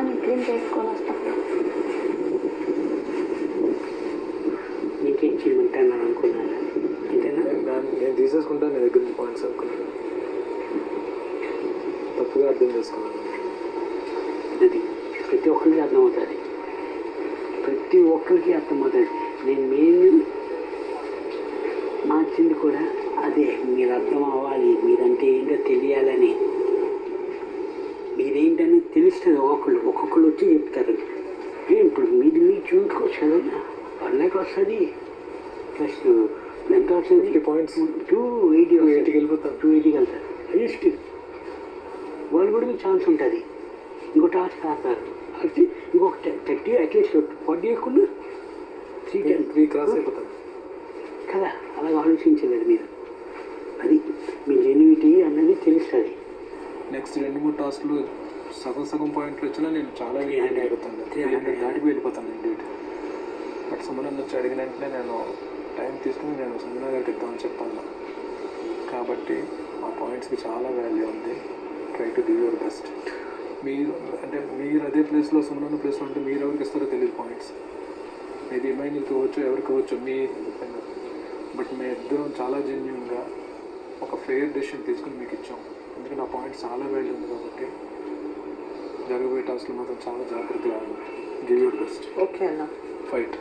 నీ క్రీమ్ చేసుకొని వస్తా. నీకేం చేయమంటాను అనుకున్నాను అంతేనా? నేను తీసేసుకుంటాను నీ దగ్గర పాయింట్స్ అనుకున్నాను తప్పుగా అర్థం చేసుకున్నాను అది ప్రతి ఒక్కరికి అర్థమవుతుంది. ప్రతి ఒక్కరికి అర్థమవుతుంది. నేను మెయిన్ మార్చింది కూడా అదే. మీరు అర్థం అవ్వాలి. మీరంటే ఏంటో తెలియాలని. మీరేంటని తెలుస్తుంది ఒక్కొక్కళ్ళు ఒక్కొక్కళ్ళు వచ్చి చెప్తారు. ఏ ఇప్పుడు మీది మీరు చూసుకోవచ్చు కదా వాళ్ళకి వస్తుంది. ప్లస్ ఎంత వస్తుంది? పాయింట్స్ టూ ఎయిటీ ఎయిటీకి వెళ్ళిపోతాను టూ ఎయిటీకి వెళ్తారు హైయెస్ట్ వాళ్ళు కూడా మీకు ఛాన్స్ ఉంటుంది. ఇంకో టాస్క్ ఆడతారు అయితే ఇంకొక థర్టీ అట్లీస్ట్ ఫార్టీ ఎక్కువ త్రీ టెన్ త్రీ క్రాస్ అయిపోతాను కదా అలాగ ఆలోచించలేదు మీరు. అది మీ జెన్యునిటీ అన్నది తెలుస్తుంది. నెక్స్ట్ రెండు మూడు టాస్క్లు సగం సగం పాయింట్లు వచ్చినా నేను చాలా Three hundred. అయిపోతాను త్రీ హండ్రెడ్ దాటికి వెళ్ళిపోతాను ఇండియట్ బట్ సుమన్ వచ్చి అడిగిన వెంటనే నేను టైం తీసుకుని నేను సుమన గారికి ఇద్దామని చెప్పాను కాబట్టి ఆ పాయింట్స్కి చాలా వాల్యూ ఉంది. Try to give your best మీరు అంటే మీరు అదే ప్లేస్లో సుమన్ ప్లేస్లో ఉంటే మీరు ఎవరికి ఇస్తారో తెలియదు పాయింట్స్ మీది ఇమాయిన్కి ఇవ్వచ్చు ఎవరికి ఇవ్వచ్చు మీ బట్ మేము ఇద్దరం చాలా జెన్యున్గా ఒక ఫెయిర్ డెసిషన్ తీసుకుని మీకు ఇచ్చాం. ఎందుకంటే ఆ పాయింట్ చాలా వాల్యూ ఉంది కాబట్టి. జరగబోయే టాస్క్లు మాత్రం చాలా జాగ్రత్తగా గివ్ యూర్ బెస్ట్ ఓకే అన్న. ఫైట్